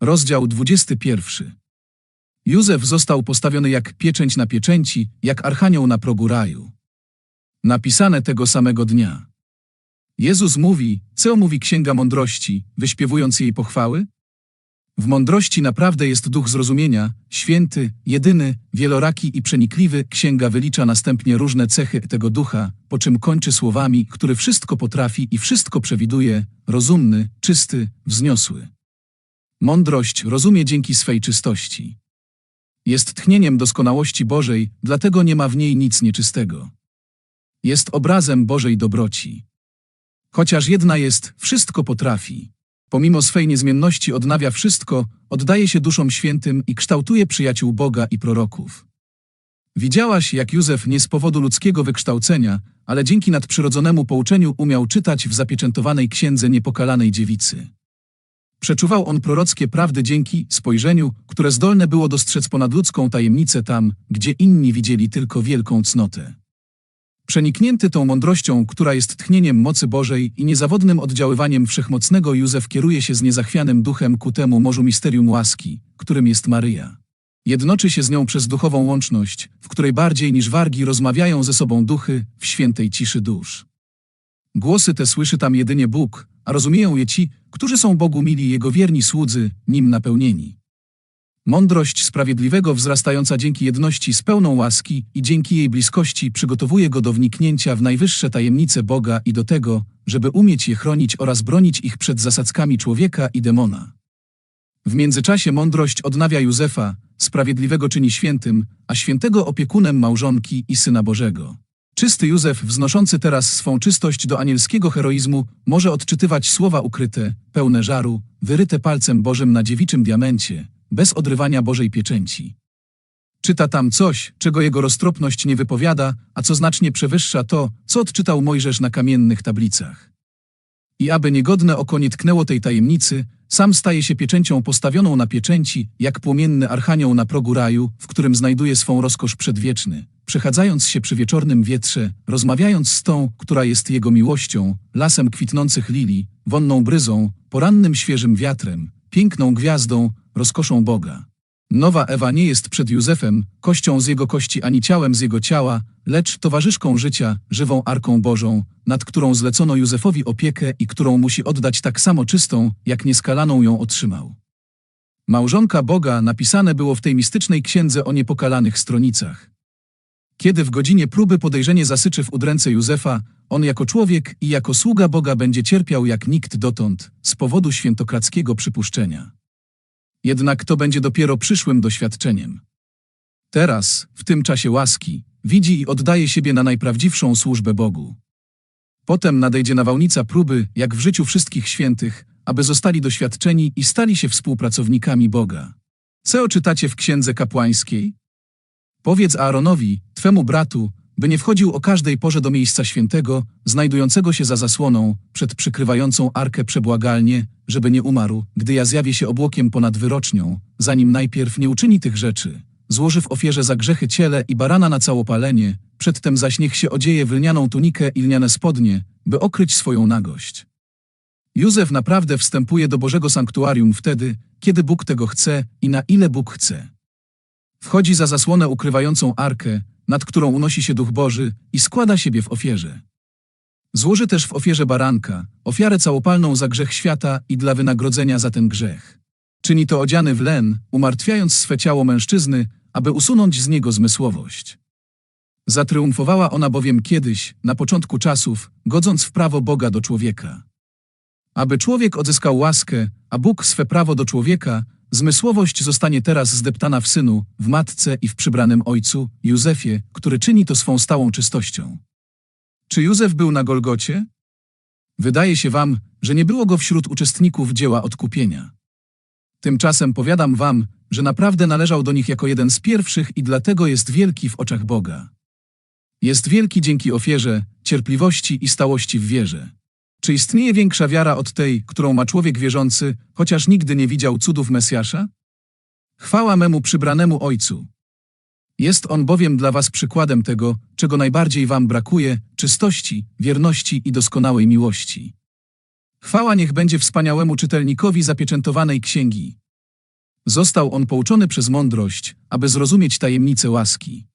Rozdział 21. Józef został postawiony jak pieczęć na pieczęci, jak archanioł na progu raju. Napisane tego samego dnia. Jezus mówi, co mówi Księga Mądrości, wyśpiewując jej pochwały? W mądrości naprawdę jest duch zrozumienia, święty, jedyny, wieloraki i przenikliwy. Księga wylicza następnie różne cechy tego ducha, po czym kończy słowami, który wszystko potrafi i wszystko przewiduje, rozumny, czysty, wzniosły. Mądrość rozumie dzięki swej czystości. Jest tchnieniem doskonałości Bożej, dlatego nie ma w niej nic nieczystego. Jest obrazem Bożej dobroci. Chociaż jedna jest, wszystko potrafi. Pomimo swej niezmienności odnawia wszystko, oddaje się duszom świętym i kształtuje przyjaciół Boga i proroków. Widziałaś, jak Józef nie z powodu ludzkiego wykształcenia, ale dzięki nadprzyrodzonemu pouczeniu umiał czytać w zapieczętowanej księdze niepokalanej dziewicy. Przeczuwał on prorockie prawdy dzięki spojrzeniu, które zdolne było dostrzec ponadludzką tajemnicę tam, gdzie inni widzieli tylko wielką cnotę. Przeniknięty tą mądrością, która jest tchnieniem mocy Bożej i niezawodnym oddziaływaniem wszechmocnego Józef kieruje się z niezachwianym duchem ku temu morzu misterium łaski, którym jest Maryja. Jednoczy się z nią przez duchową łączność, w której bardziej niż wargi rozmawiają ze sobą duchy w świętej ciszy dusz. Głosy te słyszy tam jedynie Bóg, a rozumieją je ci, którzy są Bogu mili Jego wierni słudzy, nim napełnieni. Mądrość sprawiedliwego wzrastająca dzięki jedności z pełną łaski i dzięki jej bliskości przygotowuje go do wniknięcia w najwyższe tajemnice Boga i do tego, żeby umieć je chronić oraz bronić ich przed zasadzkami człowieka i demona. W międzyczasie mądrość odnawia Józefa, sprawiedliwego czyni świętym, a świętego opiekunem małżonki i Syna Bożego. Czysty Józef, wznoszący teraz swą czystość do anielskiego heroizmu, może odczytywać słowa ukryte, pełne żaru, wyryte palcem Bożym na dziewiczym diamencie, bez odrywania Bożej pieczęci. Czyta tam coś, czego jego roztropność nie wypowiada, a co znacznie przewyższa to, co odczytał Mojżesz na kamiennych tablicach. I aby niegodne oko nie tknęło tej tajemnicy, sam staje się pieczęcią postawioną na pieczęci, jak płomienny archanioł na progu raju, w którym znajduje swą rozkosz przedwieczny, przechadzając się przy wieczornym wietrze, rozmawiając z tą, która jest jego miłością, lasem kwitnących lilii, wonną bryzą, porannym świeżym wiatrem, piękną gwiazdą, rozkoszą Boga. Nowa Ewa nie jest przed Józefem, kością z jego kości ani ciałem z jego ciała, lecz towarzyszką życia, żywą Arką Bożą, nad którą zlecono Józefowi opiekę i którą musi oddać tak samo czystą, jak nieskalaną ją otrzymał. Małżonka Boga napisane było w tej mistycznej księdze o niepokalanych stronicach. Kiedy w godzinie próby podejrzenie zasyczy w udręce Józefa, on jako człowiek i jako sługa Boga będzie cierpiał jak nikt dotąd, z powodu świętokradzkiego przypuszczenia. Jednak to będzie dopiero przyszłym doświadczeniem. Teraz, w tym czasie łaski, widzi i oddaje siebie na najprawdziwszą służbę Bogu. Potem nadejdzie nawałnica próby, jak w życiu wszystkich świętych, aby zostali doświadczeni i stali się współpracownikami Boga. Co czytacie w księdze kapłańskiej? Powiedz Aaronowi, twemu bratu, by nie wchodził o każdej porze do miejsca świętego, znajdującego się za zasłoną, przed przykrywającą arkę przebłagalnie, żeby nie umarł, gdy ja zjawię się obłokiem ponad wyrocznią, zanim najpierw nie uczyni tych rzeczy. Złoży w ofierze za grzechy ciele i barana na całopalenie, przedtem zaś niech się odzieje w lnianą tunikę i lniane spodnie, by okryć swoją nagość. Józef naprawdę wstępuje do Bożego sanktuarium wtedy, kiedy Bóg tego chce i na ile Bóg chce. Wchodzi za zasłonę ukrywającą arkę, nad którą unosi się Duch Boży i składa siebie w ofierze. Złoży też w ofierze baranka, ofiarę całopalną za grzech świata i dla wynagrodzenia za ten grzech. Czyni to odziany w len, umartwiając swe ciało mężczyzny, aby usunąć z niego zmysłowość. Zatriumfowała ona bowiem kiedyś, na początku czasów, godząc w prawo Boga do człowieka. Aby człowiek odzyskał łaskę, a Bóg swe prawo do człowieka, zmysłowość zostanie teraz zdeptana w synu, w matce i w przybranym ojcu, Józefie, który czyni to swą stałą czystością. Czy Józef był na Golgocie? Wydaje się wam, że nie było go wśród uczestników dzieła odkupienia. Tymczasem powiadam wam, że naprawdę należał do nich jako jeden z pierwszych i dlatego jest wielki w oczach Boga. Jest wielki dzięki ofierze, cierpliwości i stałości w wierze. Czy istnieje większa wiara od tej, którą ma człowiek wierzący, chociaż nigdy nie widział cudów Mesjasza? Chwała memu przybranemu Ojcu. Jest on bowiem dla was przykładem tego, czego najbardziej wam brakuje, czystości, wierności i doskonałej miłości. Chwała niech będzie wspaniałemu czytelnikowi zapieczętowanej księgi. Został on pouczony przez mądrość, aby zrozumieć tajemnicę łaski.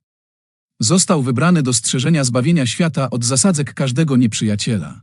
Został wybrany do strzeżenia zbawienia świata od zasadzek każdego nieprzyjaciela.